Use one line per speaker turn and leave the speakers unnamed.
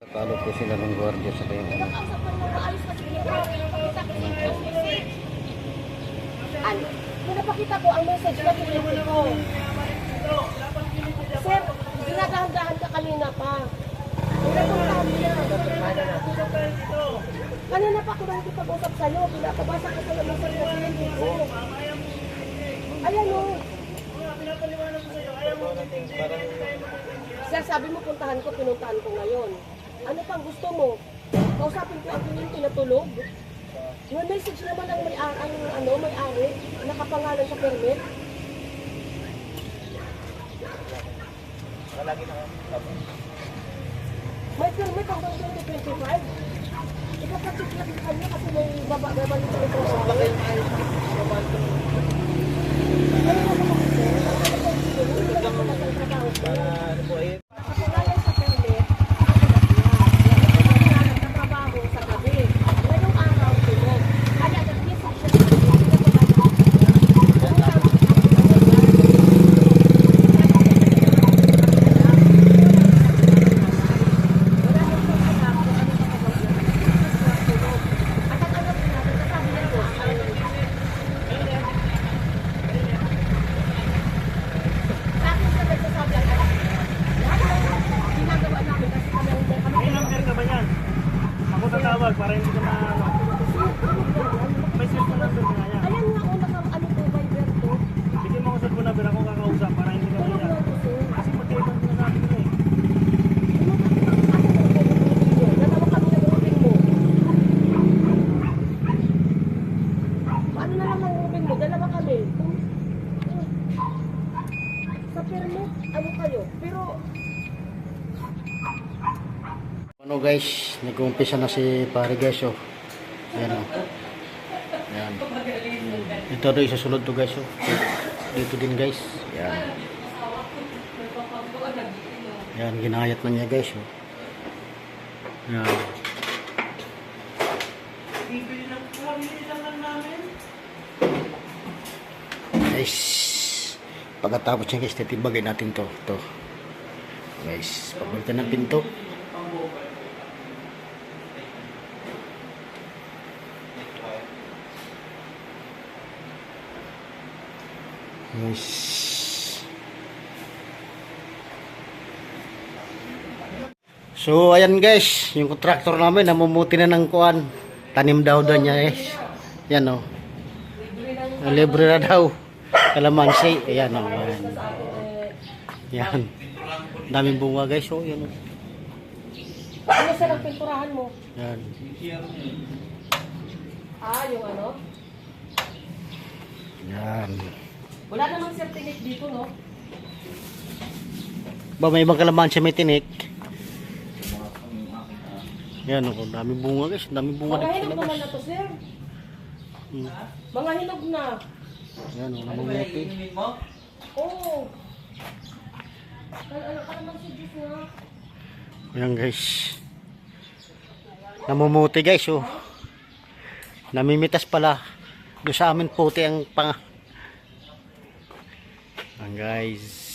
Talo po sila ng gwardiya sa kayo.
Ano? Kung napakita ko ang message na pinili ko. Sir, dinadahan-dahan ka kanina pa. Pinapuntahan mo na. Kanina pa ako nang kipag-usap sa'yo. Pinapabasa ko sa labas ng ko. Ayan o. Sir, sabi mo puntahan ko, pinuntahan ko ngayon. Ano pang gusto mo? Kausapin ko ang pinili pinatulog? Yung message naman ang may ang, ang ano, may ari, nakapangalan sa permit. May permit hanggang 2025. Ikapatik lang sa kanya kasi may baba naman ito ito. Nakapagalan sa permit, nagtatrabaho sa gabi. Ngayong araw, tulog. Kaya nag-message siya sa
May number ka ba yan? Ako tatawag para hindi ka maano. May cellphone number ka nga yan.
Ayan nga, una ka, ano to, Viber to.
Bigyan mo ako cellphone number ako kakausap para hindi ka
Tulog
mayan.
na to, sir.
Kasi magkaiban ko na sa akin eh.
Dalawa kami ng rubing mo. Paano na lang ang rubing mo? Dalawa kami. Sa permit, ano kayo? Pero,
Ano guys, nag-uumpisa na si pare guys oh. Ayan oh. Ayan. Ito daw isasunod to guys oh. Dito din guys. Ayan. Ayan, ginayat na niya guys oh. Ayan.
Bibili lang po, bibili lang namin.
Guys, pagkatapos niya guys, titibagay natin to. to. Guys, pagbalita ng pinto. Guys. So, ayan guys, yung contractor namin, namumuti na ng kuan. Tanim daw daw niya guys. Yan oh. Ah, Libre na daw. Kalamansi. Ayan o. Ayan. Yan. Daming bunga guys. Oh, yan o.
ano sir ang pinturahan mo?
Yan.
Ah, yung ano?
Yan.
Wala namang sir tinik dito, no?
Ba, may ibang kalamansi may tinik. Yan o. Daming bunga guys. Daming bunga
Mga
sa
hinog naman na to, sir.
Hmm.
Mga hinog na.
Yan o. Namumuti.
Oo. Kaya ano ka naman si Diyos nga?
Ayan guys. Namumuti guys oh. Namimitas pala. Doon sa amin puti ang pang... Ayan guys.